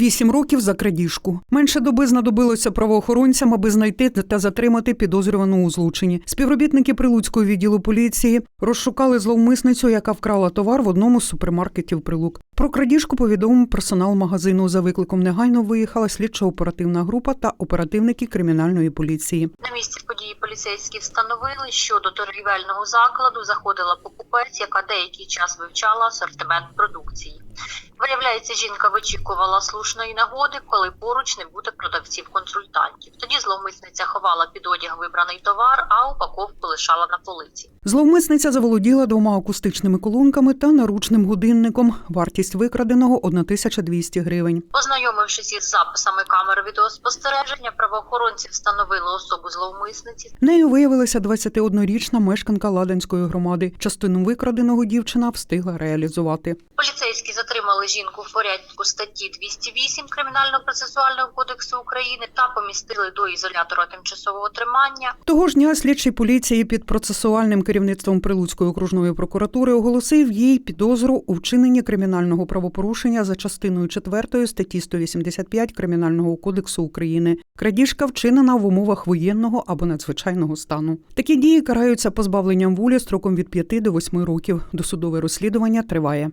Вісім років за крадіжку. Менше доби знадобилося правоохоронцям, аби знайти та затримати підозрювану у злочині. Співробітники Прилуцького відділу поліції розшукали зловмисницю, яка вкрала товар в одному з супермаркетів Прилук. Про крадіжку повідомив персонал магазину. За викликом негайно виїхала слідчо-оперативна група та оперативники кримінальної поліції. На місці поліцейські встановили, що до торгівельного закладу заходила покупець, яка деякий час вивчала асортимент продукції. Виявляється, жінка вичікувала слушної нагоди, коли поруч не буде продавців-консультантів. Тоді зловмисниця ховала під одяг вибраний товар, а упаковку лишала на полиці. Зловмисниця заволоділа двома акустичними колонками та наручним годинником. Вартість викраденого 1200 гривень. Ознайомившись із записами камер відеоспостереження, правоохоронці встановили особу зловмисниці. Нею виявилася 21-річна мешканка Ладанської громади. Частину викраденого дівчина встигла реалізувати. Поліцейські затримали жінку в порядку статті 208 Кримінально-процесуального кодексу України та помістили до ізолятора тимчасового тримання. Того ж дня слідчий поліції під процесуальним керівництвом Прилуцької окружної прокуратури оголосив їй підозру у вчиненні кримінального правопорушення за частиною 4 статті 185 Кримінального кодексу України. Крадіжка вчинена в умовах воєнного або надзвичайного стану. Такі дії караються позбавленням волі строком від 5 до 8 років. Досудове розслідування триває.